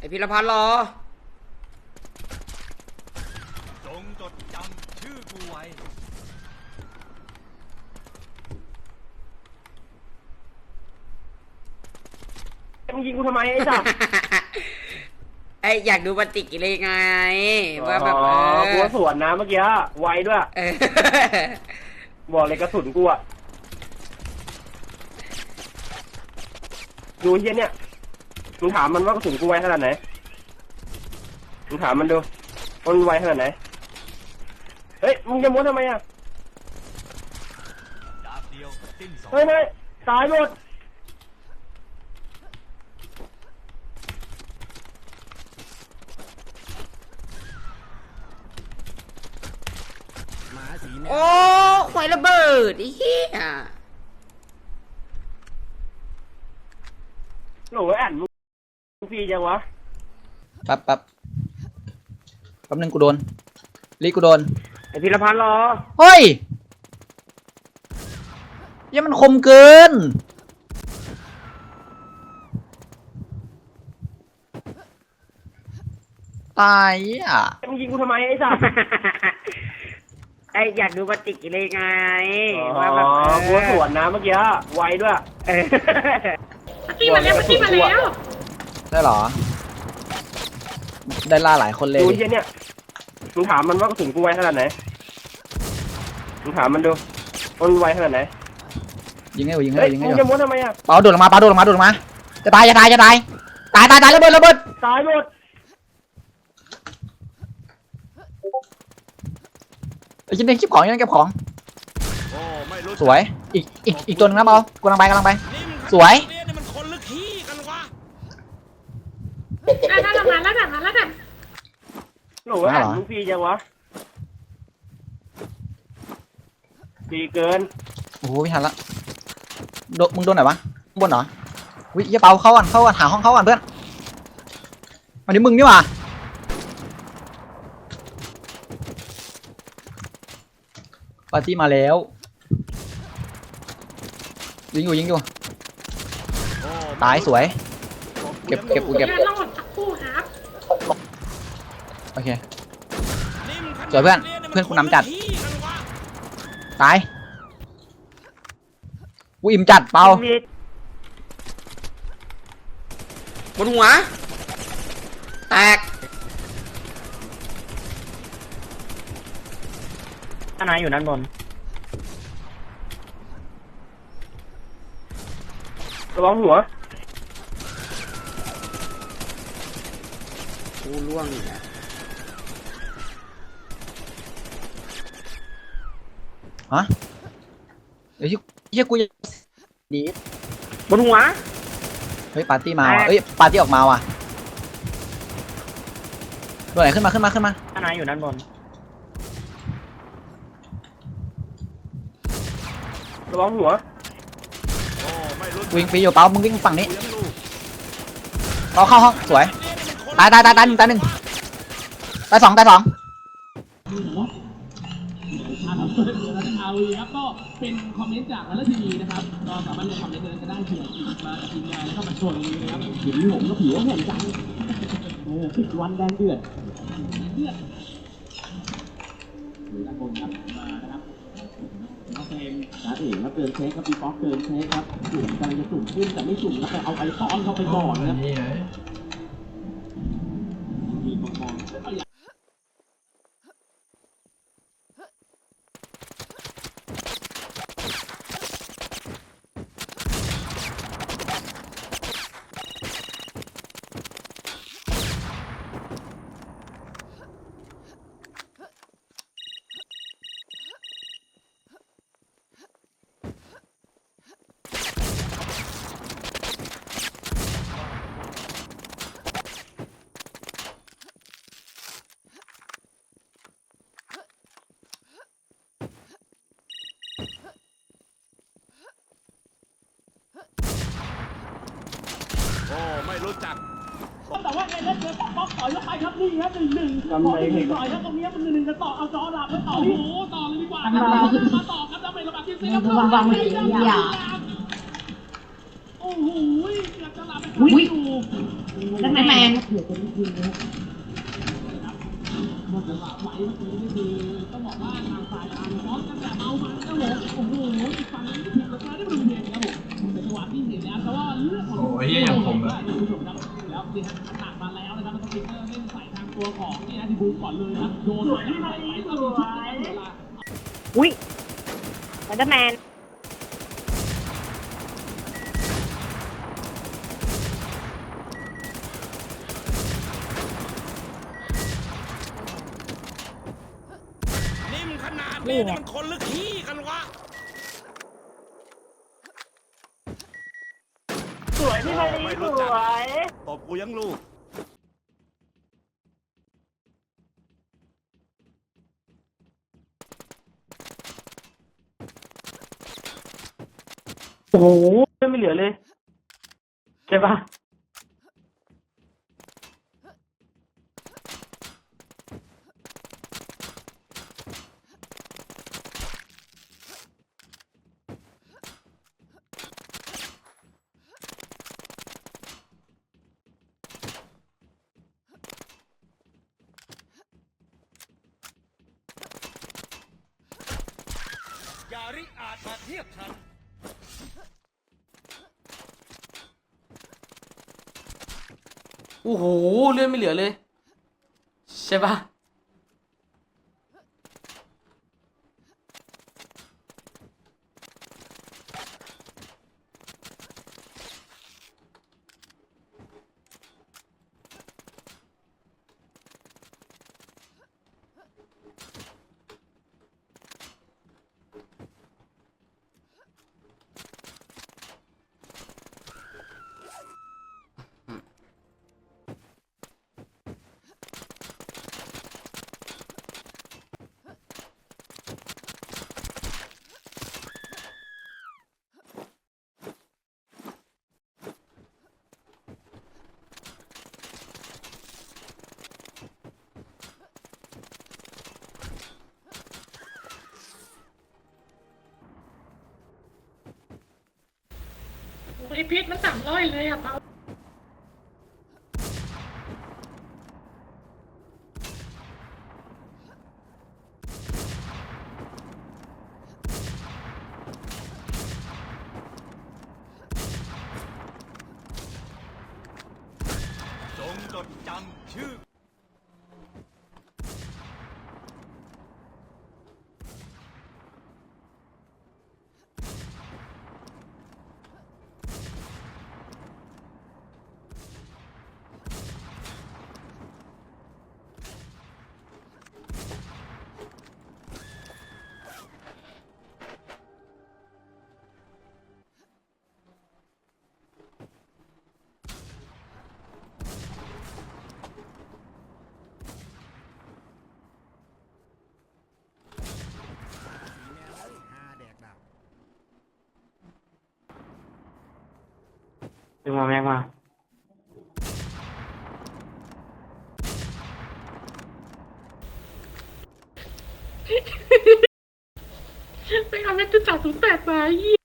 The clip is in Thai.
ไอพิรพัฒน์รอ จงจดจำชื่อกูไว้ มึงยิงกูทำไมไอ้สัสไออยากดูปฏิกิริยาไงว่าแบบอ๋อเอกูอว่าสวนนะเมื่อกี้ไวด้วย เออบอกเลยกระสุนกูอะดูเฮียเนี่ย มึงถามมันว่ากระสุนกูไวขนาดไหน มึงถามมันดูมันไวขนาดไหน เฮ้ย มึงจะม้วนทำไมอะ ดาบเดียวสิ้นสองเฮ้ยเฮ้ยตายหมดโอ้ควายระเบิดไอ้เหี้ย โหลแอนมึง ฟรีจังวะแป๊บแป๊บแป๊บนึงกูโดนลีกูโดน ไอพิรพันธ์รอเฮ้ยเยังมันคมเกิน ตายอะมึงยิงกูทำไมไอ้สัส ไออยากดูปฏิกิริยาไงอ๋ว่าแบบอเออกูว่าสวนนะเมื่อกี้ไวด้วยเออปักกี้มาแล้วปักกี้มาแล้ว ได้เหรอ ได้ล่าหลายคนเลยดูดิ เฮียเนี่ยมึงถามมันว่ากระสุนกูไวขนาดไหนมึงถามมันดูว่ามันไวขนาดไหนยิงให้อยู่ยิงให้เฮ้อยยู่ยิงให้มึองยู่จะม้วนทำไมอะเปาโดดลงมาเปาโดดลงมาโดดลงมาจะตายจะตายจะตายตายตายตายระเบิดระเบิดตายหมดไอ้ชิ้นนี้เก็บของยังเก็บของโอ้ไม่รู้สวยอีกอีกอีกตัวหนึงนะเปากำลังไปกำลังไปนี่มึงสวย เนี่ยนี่มันคนหรือขี้กันวะ ได้ได้ลงมาแล้วแบบมาแล้วแบบ โหลแอนมึงฟรีจังวะฟรีเกินโอ้โหไม่ทันละโดนมึงโดนไหนวะข้างบนเหรอวิอย่าเปาเข้าก่อนเข้าก่อนหาห้องเข้าก่อนเพื่อนอันนี้มึงนี่หว่าปาร์ตี้มาแล้วยิงอยู่ยิงอยู่โอ้ตายสวย เก็บเก็บกูเก็บแย่รอดสักครู่ครับ โอเคนี่มึงขสวยเพื่อนยยเพื่อนกูนำจัดคหรือขี้กันวะตายกูอิ่มจัดเปาบนหัว แตกทนายอยู่นั้นบนระวังหัว กูล่วงอีกแล้ว ฮะเฮ้ยเฮียกูยังดีบนหัว เฮ้ยปาร์ตี้มาว่ะเอ้ยปาร์ตี้ออกมาว่ะตัวไหนขึ้นมาขึ้นมาขึ้นมาทนายอยู่นั้นบนระวังหัวโอ้ไม่รู้วิ่งฟรีอยู่เปามึงวิ่งฝั่งนี้เลี้ยงลูกเปาเข้าห้องสวยเนี่ยนี่มันคนตายตายตายตายหนึ่งตายหนึ่งตายสองตายสอง เอาเลยครับก็เป็นคอมเมนต์จากรัฐทีวีนะครับก็สามารถลงคอมเมนต์เลยก็ได้เผื่อมาจากทีมงานแล้วก็มาชวนกันนะครับเห็นผมก็ผิวว่าแข็งจังเออสิบวันแดงเดือดเดือดดูด้านบนครับมานะครับน้องเฟรมจ้าเอ๋ครับเกินเช็คครับปีป๊อกเกินเช็คครับสุ่มกำลังจะสุ่มขึ้นแต่ไม่สุ่มครับแต่เอาไปซ้อนเข้าไปก่อนนะครับมีมองๆเอาอย่าง โอ้ ไม่รู้จักแต่ว่าเอเลสเจอป๊อกป๊อกต่อยเข้าไปครับนี่ครับหนึ่งหนึ่งทำไมหนึ่งต่อยครับตรงนี้มันหนึ่งหนึ่งกันต่อเอาจอดับแล้วต่อโอ้โหต่อเลยดีกว่าครับมาต่อครับแล้วเป็นระบาดที่เซฟวางวางไว้อย่างโอ้โหเกือบจะหลับไปครั้งอยู่แล้วแมน หมดจังหวะไหวเมื่อกี้นี่คือต้องบอกว่าทางฝ่ายทางฟอสกันแบบเอามันครับผมโอ้โหอีกฝั่งนึงถูกกระชากได้บริเวณครับผมเป็นจังหวะที่เห็นแล้วแต่ว่าเลือดของโอ้ยเหี้ยอย่างผมอะคุณผู้ชมครับแล้วนี่ฮะตัดมาแล้วนะครับมันต้องเป็นเล่นใส่ทางตัวของนี่นะที่บูมก่อนเลยนะโดนไปไปไปก็มีชุดในเวลาอุ้ยวันเดอร์แมน นิ่มขนาดนี้นี่มันคนลึกขี้กันวะสวยพี่มารีไม่สรู้จักวยตบกูยังลูกโอ้โหไม่เหลือเลย ใช่ปะ อย่าริอาจมาเทียบฉัน โอ้โหเลือดไม่เหลือเลย ใช่ปะ ไอพีชมันสามร้อยเลยอะเปาจงจดจำชื่อ ดึงมาแม็กมาไปเอาแม็กซ์จุดสามศูนย์แปดมาไอ้เหี้ย